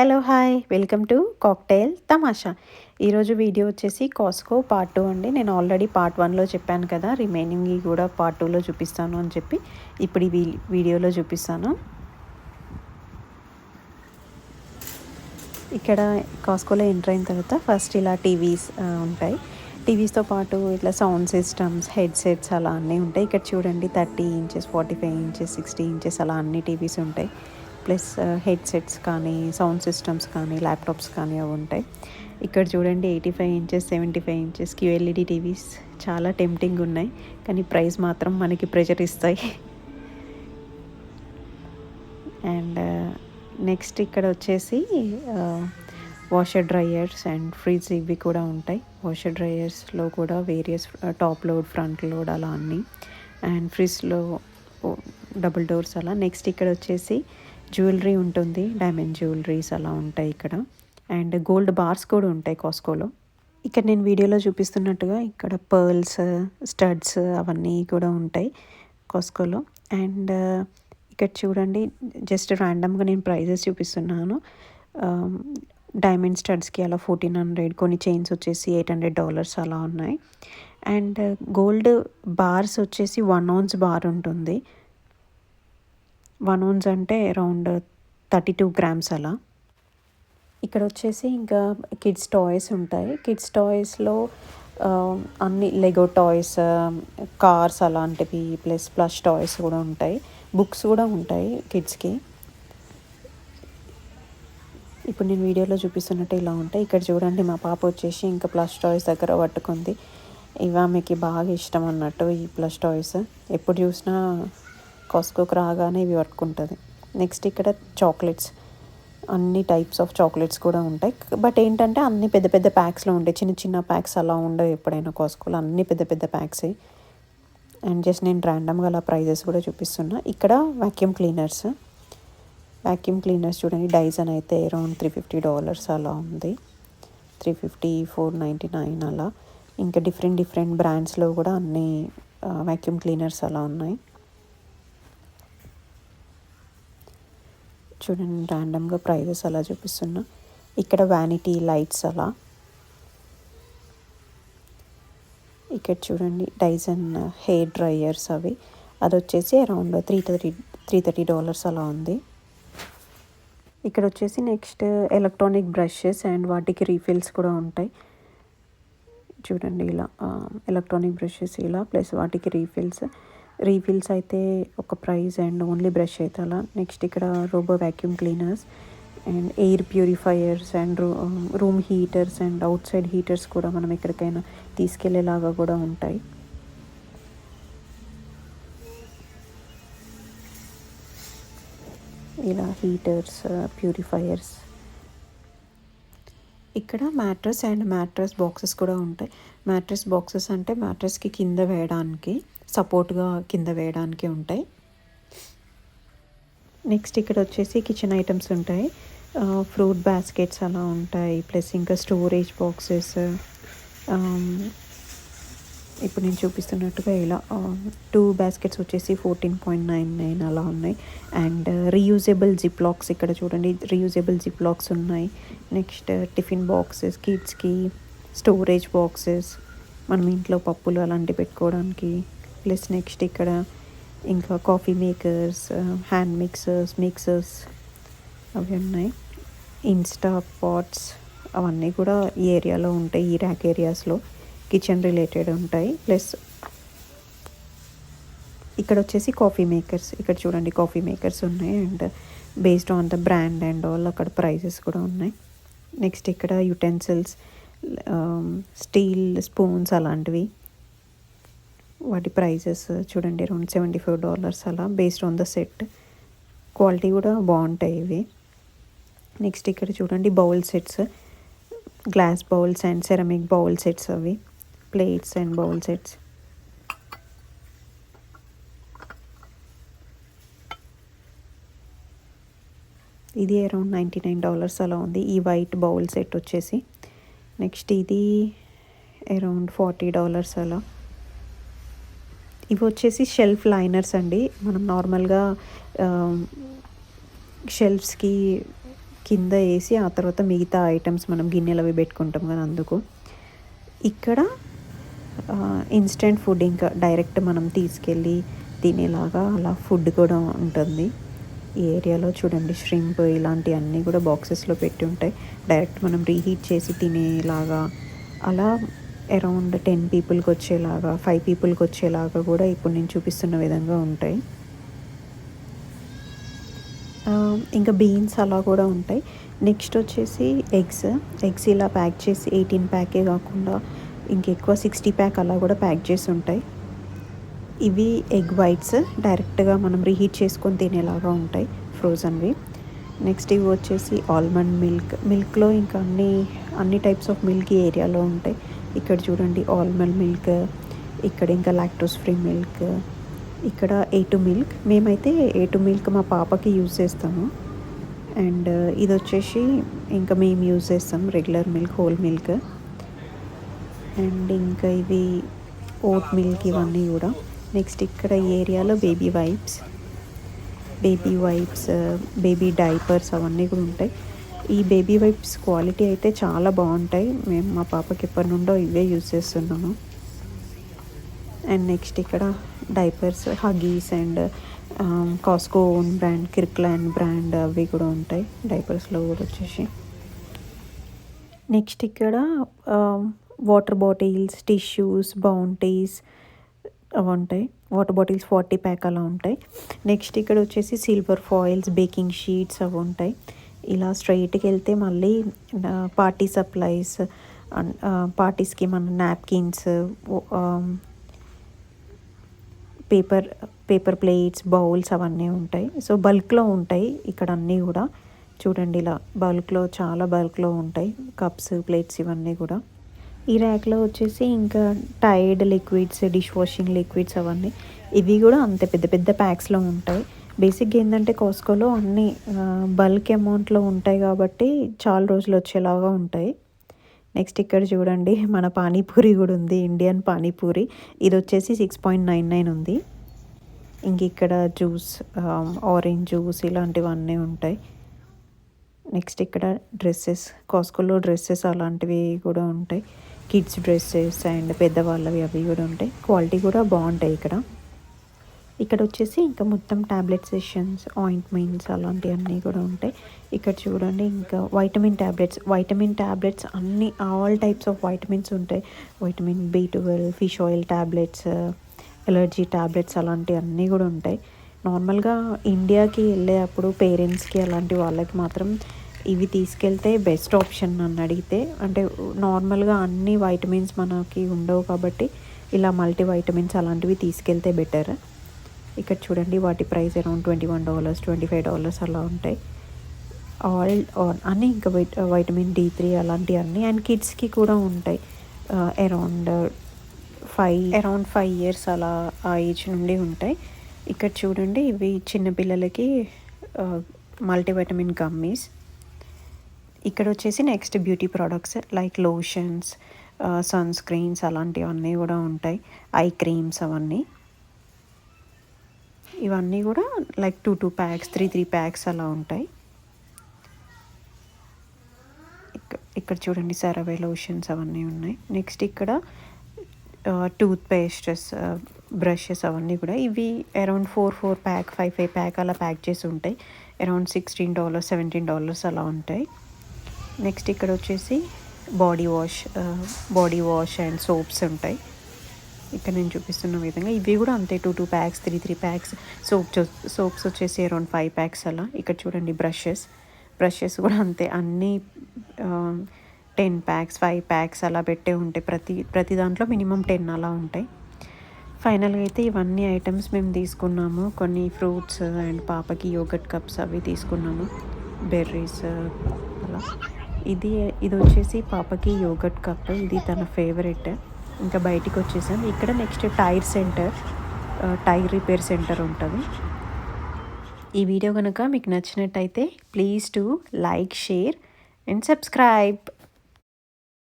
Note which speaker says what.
Speaker 1: Hello hi welcome to cocktail Tamasha. ఈరోజు video వచ్చేసి కాస్కో part two అండి. నేను ఆల్రెడీ పార్ట్ వన్లో చెప్పాను కదా రిమైనింగ్ కూడా పార్ట్ టూలో చూపిస్తాను అని చెప్పి ఇప్పుడు ఈ వీ- వీడియోలో చూపిస్తాను. ఇక్కడ కాస్కోలో ఎంటర్ అయిన తర్వాత ఫస్ట్ ఇలా టీవీస్ ఉంటాయి. టీవీస్తో పాటు ఇట్లా సౌండ్ సిస్టమ్స్ హెడ్సెట్స్ అలా అన్నీ ఉంటాయి. ఇక్కడ చూడండి thirty inches forty five inches sixty inches అలా అన్ని టీవీస్ ఉంటాయి. ప్లస్ హెడ్సెట్స్ కానీ సౌండ్ సిస్టమ్స్ కానీ ల్యాప్టాప్స్ కానీ అవి ఉంటాయి. ఇక్కడ చూడండి eighty five inches seventy five inches QLED TVs చాలా టెంప్టింగ్ ఉన్నాయి. కానీ ప్రైస్ మాత్రం మనకి ప్రెజర్ ఇస్తాయి. అండ్ నెక్స్ట్ ఇక్కడ వచ్చేసి వాషర్ డ్రయర్స్ అండ్ ఫ్రిడ్జ్ ఇవి కూడా ఉంటాయి. వాషర్ డ్రయర్స్లో కూడా various top load front load అలా అన్నీ. అండ్ ఫ్రిడ్జ్లో డబుల్ డోర్స్ అలా. నెక్స్ట్ ఇక్కడ వచ్చేసి జ్యువెలరీ ఉంటుంది డైమండ్ జ్యువెలరీస్ అలా ఉంటాయి ఇక్కడ. అండ్ గోల్డ్ బార్స్ కూడా ఉంటాయి కాస్కోలో. ఇక్కడ నేను వీడియోలో చూపిస్తున్నట్టుగా ఇక్కడ పర్ల్స్ స్టడ్స్ అవన్నీ కూడా ఉంటాయి కాస్కోలో. అండ్ ఇక్కడ చూడండి జస్ట్ ర్యాండమ్గా నేను ప్రైజెస్ చూపిస్తున్నాను. డైమండ్ స్టడ్స్కి అలా ఫోర్టీన్ హండ్రెడ్ కొన్ని చైన్స్ వచ్చేసి ఎయిట్ హండ్రెడ్ డాలర్స్ అలా ఉన్నాయి. అండ్ గోల్డ్ బార్స్ వచ్చేసి వన్ ఔన్స్ బార్ ఉంటుంది. వన్ ఓన్స్ అంటే అరౌండ్ థర్టీ టూ గ్రామ్స్ అలా. ఇక్కడ వచ్చేసి ఇంకా కిడ్స్ టాయ్స్ ఉంటాయి. కిడ్స్ టాయ్స్లో అన్ని లెగో టాయ్స్ కార్స్ అలాంటివి ప్లస్ ప్లస్ టాయ్స్ కూడా ఉంటాయి. బుక్స్ కూడా ఉంటాయి కిడ్స్కి. ఇప్పుడు నేను వీడియోలో చూపిస్తున్నట్టు ఇలా ఉంటాయి. ఇక్కడ చూడండి మా పాప వచ్చేసి ఇంకా ప్లస్ టాయ్స్ దగ్గర పట్టుకుంది. ఇవి ఆమెకి బాగా ఇష్టం అన్నట్టు ఈ ప్లస్ టాయ్స్. ఎప్పుడు చూసినా కాస్కోకి రాగానే ఇవి పట్టుకుంటుంది. నెక్స్ట్ ఇక్కడ చాక్లెట్స్ అన్ని టైప్స్ ఆఫ్ చాక్లెట్స్ కూడా ఉంటాయి. బట్ ఏంటంటే అన్ని పెద్ద పెద్ద ప్యాక్స్లో ఉంటాయి. చిన్న చిన్న ప్యాక్స్ అలా ఉండవు ఎప్పుడైనా కాస్కోలో అన్ని పెద్ద పెద్ద ప్యాక్సే అండ్ జస్ట్ నేను ర్యాండమ్గా అలా ప్రైజెస్ కూడా చూపిస్తున్నా. ఇక్కడ వాక్యూమ్ క్లీనర్స్ వాక్యూమ్ క్లీనర్స్ చూడండి. డైజన్ అయితే అరౌండ్ త్రీ ఫిఫ్టీ డాలర్స్ అలా ఉంది. Three fifty four ninety nine అలా. ఇంకా డిఫరెంట్ డిఫరెంట్ బ్రాండ్స్లో కూడా అన్ని వాక్యూమ్ క్లీనర్స్ అలా ఉన్నాయి. చూడండి ర్యాండమ్గా ప్రైజెస్ అలా చూపిస్తున్నా. ఇక్కడ వ్యానిటీ లైట్స్ అలా. ఇక్కడ చూడండి డైజన్ హెయిర్ డ్రయర్స్ అవి. అది వచ్చేసి around three thirty three thirty dollars అలా ఉంది. ఇక్కడ వచ్చేసి నెక్స్ట్ ఎలక్ట్రానిక్ బ్రషెస్ అండ్ వాటికి రీఫిల్స్ కూడా ఉంటాయి. చూడండి ఇలా ఎలక్ట్రానిక్ బ్రషెస్ ఇలా ప్లస్ వాటికి రీఫిల్స్ రీఫిల్స్ అయితే ఒక ప్రైస్ అండ్ ఓన్లీ బ్రష్ అయితే అలా. నెక్స్ట్ ఇక్కడ robo vacuum cleaners and air purifiers and room heaters and outside heaters కూడా మనం ఎక్కడికైనా తీసుకెళ్ళేలాగా కూడా ఉంటాయి. ఇలా హీటర్స్ ప్యూరిఫైయర్స్ ఇక్కడ మ్యాట్రస్ అండ్ మ్యాట్రస్ బాక్సెస్ కూడా ఉంటాయి. మ్యాట్రస్ బాక్సెస్ అంటే మ్యాట్రస్కి కింద వేయడానికి సపోర్ట్గా కింద వేయడానికి ఉంటాయి. నెక్స్ట్ ఇక్కడ వచ్చేసి కిచెన్ ఐటమ్స్ ఉంటాయి. ఫ్రూట్ బాస్కెట్స్ అలా ఉంటాయి. ప్లస్ ఇంకా స్టోరేజ్ బాక్సెస్ ఇప్పుడు నేను చూపిస్తున్నట్టుగా ఇలా టూ బాస్కెట్స్ వచ్చేసి ఫోర్టీన్ పాయింట్ నైన్ నైన్ అలా ఉన్నాయి. అండ్ రీయూజబుల్ జిప్ లాక్స్ ఇక్కడ చూడండి. రీయూజబుల్ జిప్ లాక్స్ ఉన్నాయి. నెక్స్ట్ టిఫిన్ బాక్సెస్ కిడ్స్కి స్టోరేజ్ బాక్సెస్ మనం ఇంట్లో పప్పులు అలాంటివి పెట్టుకోవడానికి ప్లస్ నెక్స్ట్ ఇక్కడ ఇంకా coffee makers hand mixers mixers అవి ఉన్నాయి. ఇన్స్టా పాట్స్ అవన్నీ కూడా ఈ ఏరియాలో ఉంటాయి ఈ ర్యాక్ ఏరియాస్లో కిచెన్ రిలేటెడ్ ఉంటాయి. ప్లస్ ఇక్కడ వచ్చేసి కాఫీ మేకర్స్ ఇక్కడ చూడండి కాఫీ మేకర్స్ ఉన్నాయి and based on the brand and all అక్కడ ప్రైజెస్ కూడా ఉన్నాయి. నెక్స్ట్ ఇక్కడ యుటెన్సిల్స్ స్టీల్ స్పూన్స్ అలాంటివి వాటి ప్రైజెస్ చూడండి అరౌండ్ సెవెంటీ ఫైవ్ డాలర్స్ అలా based on the set quality కూడా బాగుంటాయి ఇవి. నెక్స్ట్ ఇక్కడ చూడండి bowl sets glass bowls and ceramic bowl sets అవి. ప్లేట్స్ అండ్ బౌల్ సెట్స్ ఇది అరౌండ్ నైంటీ నైన్ డాలర్స్ అలా ఉంది. ఈ వైట్ బౌల్ సెట్ వచ్చేసి. నెక్స్ట్ ఇది అరౌండ్ ఫార్టీ డాలర్స్ అలా. ఇవి వచ్చేసి షెల్ఫ్ లైనర్స్ అండి. మనం నార్మల్గా షెల్ఫ్స్కి కింద వేసి ఆ తర్వాత మిగతా ఐటమ్స్ మనం గిన్నెలు అవి పెట్టుకుంటాం కదా అందుకు. ఇక్కడ ఇన్స్టెంట్ ఫుడ్ ఇంకా డైరెక్ట్ మనం తీసుకెళ్ళి తినేలాగా అలా ఫుడ్ కూడా ఉంటుంది. ఈ ఏరియాలో చూడండి ష్రింప్ ఇలాంటివన్నీ కూడా బాక్సెస్లో పెట్టి ఉంటాయి. డైరెక్ట్ మనం రీహీట్ చేసి తినేలాగా అలా అరౌండ్ టెన్ పీపుల్కి వచ్చేలాగా ఫైవ్ పీపుల్కి వచ్చేలాగా కూడా ఇప్పుడు నేను చూపిస్తున్న విధంగా ఉంటాయి. ఇంకా బీన్స్ అలా కూడా ఉంటాయి. నెక్స్ట్ వచ్చేసి ఎగ్స్. ఎగ్స్ ఇలా ప్యాక్ చేసి ఎయిటీన్ ప్యాకే కాకుండా ఇంకెక్కువ సిక్స్టీ ప్యాక్ అలా కూడా ప్యాక్ చేసి ఉంటాయి. ఇవి ఎగ్ వైట్స్ డైరెక్ట్గా మనం రీహీట్ చేసుకొని తినేలాగా ఉంటాయి ఫ్రోజన్వి. నెక్స్ట్ ఇవి వచ్చేసి ఆల్మండ్ మిల్క్. మిల్క్లో ఇంకా అన్ని అన్ని టైప్స్ ఆఫ్ మిల్క్ ఈ ఏరియాలో ఉంటాయి. ఇక్కడ చూడండి ఆల్మండ్ మిల్క్ ఇక్కడ ఇంకా లాక్టోస్ ఫ్రీ మిల్క్ ఇక్కడ ఏ టు మిల్క్ మేమైతే ఏ టు మిల్క్ మా పాపకి యూజ్ చేస్తాము. అండ్ uh, ఇది వచ్చేసి ఇంకా మేము యూజ్ చేస్తాం regular milk whole milk and ఇంకా ఇవి ఓట్ మిల్క్ ఇవన్నీ కూడా. నెక్స్ట్ ఇక్కడ ఈ ఏరియాలో baby wipes baby wipes baby diapers అవన్నీ కూడా ఉంటాయి. ఈ బేబీ వైప్స్ క్వాలిటీ అయితే చాలా బాగుంటాయి. మేము మా పాపకి ఎప్పటి నుండో ఇవే యూజ్ చేస్తున్నాము. అండ్ నెక్స్ట్ ఇక్కడ diapers Huggies and Costco own brand Kirkland brand అవి కూడా ఉంటాయి. డైపర్స్లో కూడా వచ్చేసి. నెక్స్ట్ ఇక్కడ వాటర్ బాటిల్స్ టిష్యూస్ బౌంటీస్ అవి ఉంటాయి. వాటర్ బాటిల్స్ ఫార్టీ ప్యాక్ అలా ఉంటాయి. నెక్స్ట్ ఇక్కడ వచ్చేసి సిల్వర్ ఫాయిల్స్ బేకింగ్ షీట్స్ అవి ఉంటాయి. ఇలా స్ట్రైట్కి వెళ్తే మళ్ళీ పార్టీ సప్లైస్ పార్టీస్కి మన napkins paper paper plates bowls అవన్నీ ఉంటాయి. సో బల్క్లో ఉంటాయి ఇక్కడ అన్నీ కూడా. చూడండి ఇలా బల్క్లో చాలా బల్క్లో ఉంటాయి. కప్స్ ప్లేట్స్ ఇవన్నీ కూడా. ఈ ర్యాక్లో వచ్చేసి ఇంకా Tide liquids dish washing liquids అవన్నీ. ఇవి కూడా అంతే పెద్ద పెద్ద ప్యాక్స్లో ఉంటాయి. బేసిక్గా ఏంటంటే కాస్కోలో అన్ని బల్క్ అమౌంట్లో ఉంటాయి కాబట్టి చాలా రోజులు వచ్చేలాగా ఉంటాయి. నెక్స్ట్ ఇక్కడ చూడండి మన పానీపూరి కూడా ఉంది ఇండియన్ పానీపూరి. ఇది వచ్చేసి సిక్స్ పాయింట్ నైన్ నైన్ ఉంది. ఇంక ఇక్కడ జ్యూస్ ఆరెంజ్ జ్యూస్ ఇలాంటివన్నీ ఉంటాయి. నెక్స్ట్ ఇక్కడ డ్రెస్సెస్ కాస్కోలో డ్రెస్సెస్ అలాంటివి కూడా ఉంటాయి. కిడ్స్ డ్రెస్సెస్ అండ్ పెద్దవాళ్ళవి అవి కూడా ఉంటాయి. క్వాలిటీ కూడా బాగుంటాయి ఇక్కడ. ఇక్కడ వచ్చేసి ఇంకా మొత్తం ట్యాబ్లెట్ సెషన్స్ ఆయింట్మెంట్స్ అలాంటివన్నీ కూడా ఉంటాయి. ఇక్కడ చూడండి ఇంకా వైటమిన్ ట్యాబ్లెట్స్ వైటమిన్ ట్యాబ్లెట్స్ అన్ని ఆల్ టైప్స్ ఆఫ్ వైటమిన్స్ ఉంటాయి. Vitamin B twelve fish oil tablets allergy tablets అలాంటివన్నీ కూడా ఉంటాయి. నార్మల్గా ఇండియాకి వెళ్ళేటప్పుడు పేరెంట్స్కి అలాంటి వాళ్ళకి మాత్రం ఇవి తీసుకెళ్తే బెస్ట్ ఆప్షన్ నన్ను అడిగితే అంటే నార్మల్గా అన్ని వైటమిన్స్ మనకి ఉండవు కాబట్టి ఇలా మల్టీ వైటమిన్స్ అలాంటివి తీసుకెళ్తే బెటర్. ఇక్కడ చూడండి వాటి price around twenty one dollars twenty five dollars అలా ఉంటాయి. ఆల్ అన్నీ ఇంకా వైట్ వైటమిన్ డి త్రీ అలాంటివి అన్నీ. అండ్ కిడ్స్కి కూడా ఉంటాయి. Around five around five years అలా ఆ ఏజ్ నుండి ఉంటాయి. ఇక్కడ చూడండి ఇవి చిన్నపిల్లలకి మల్టీవైటమిన్ గమ్మీస్ ఇక్కడ వచ్చేసి next beauty products like lotions sunscreens అలాంటివన్నీ కూడా ఉంటాయి. ఐ క్రీమ్స్ అవన్నీ. ఇవన్నీ కూడా like two two packs three three packs అలా ఉంటాయి. ఇక్కడ చూడండి సరవే లోషన్స్ అవన్నీ ఉన్నాయి. నెక్స్ట్ ఇక్కడ టూత్ పేస్టెస్ బ్రషెస్ అవన్నీ కూడా ఇవి around four four pack five five pack అలా ప్యాక్ చేసి ఉంటాయి. Around sixteen dollars seventeen dollars అలా ఉంటాయి. నెక్స్ట్ ఇక్కడ వచ్చేసి body wash body wash and soaps ఉంటాయి. ఇక్కడ నేను చూపిస్తున్న విధంగా. ఇవి కూడా అంతే two two packs three three packs soap soaps వచ్చేసి అరౌండ్ ఫైవ్ ప్యాక్స్ అలా. ఇక్కడ చూడండి బ్రషెస్ బ్రషెస్ కూడా అంతే అన్నీ టెన్ ప్యాక్స్ ఫైవ్ ప్యాక్స్ అలా పెట్టే ఉంటాయి. ప్రతి ప్రతి దాంట్లో మినిమం టెన్ అలా ఉంటాయి. ఫైనల్గా అయితే ఇవన్నీ ఐటమ్స్ మేము తీసుకున్నాము. కొన్ని ఫ్రూట్స్ అండ్ పాపకి యోగట్ కప్స్ అవి తీసుకున్నాము. బెర్రీస్ అలా. ఇది ఇది వచ్చేసి పాపకి యోగట్ కప్ ఇది తన ఫేవరెట్ ఇంకా బయటికి వచ్చేసాం. ఇక్కడ next tyre centre tyre repair centre ఉంటుంది. ఈ వీడియో కనుక మీకు నచ్చినట్టయితే please to like share and subscribe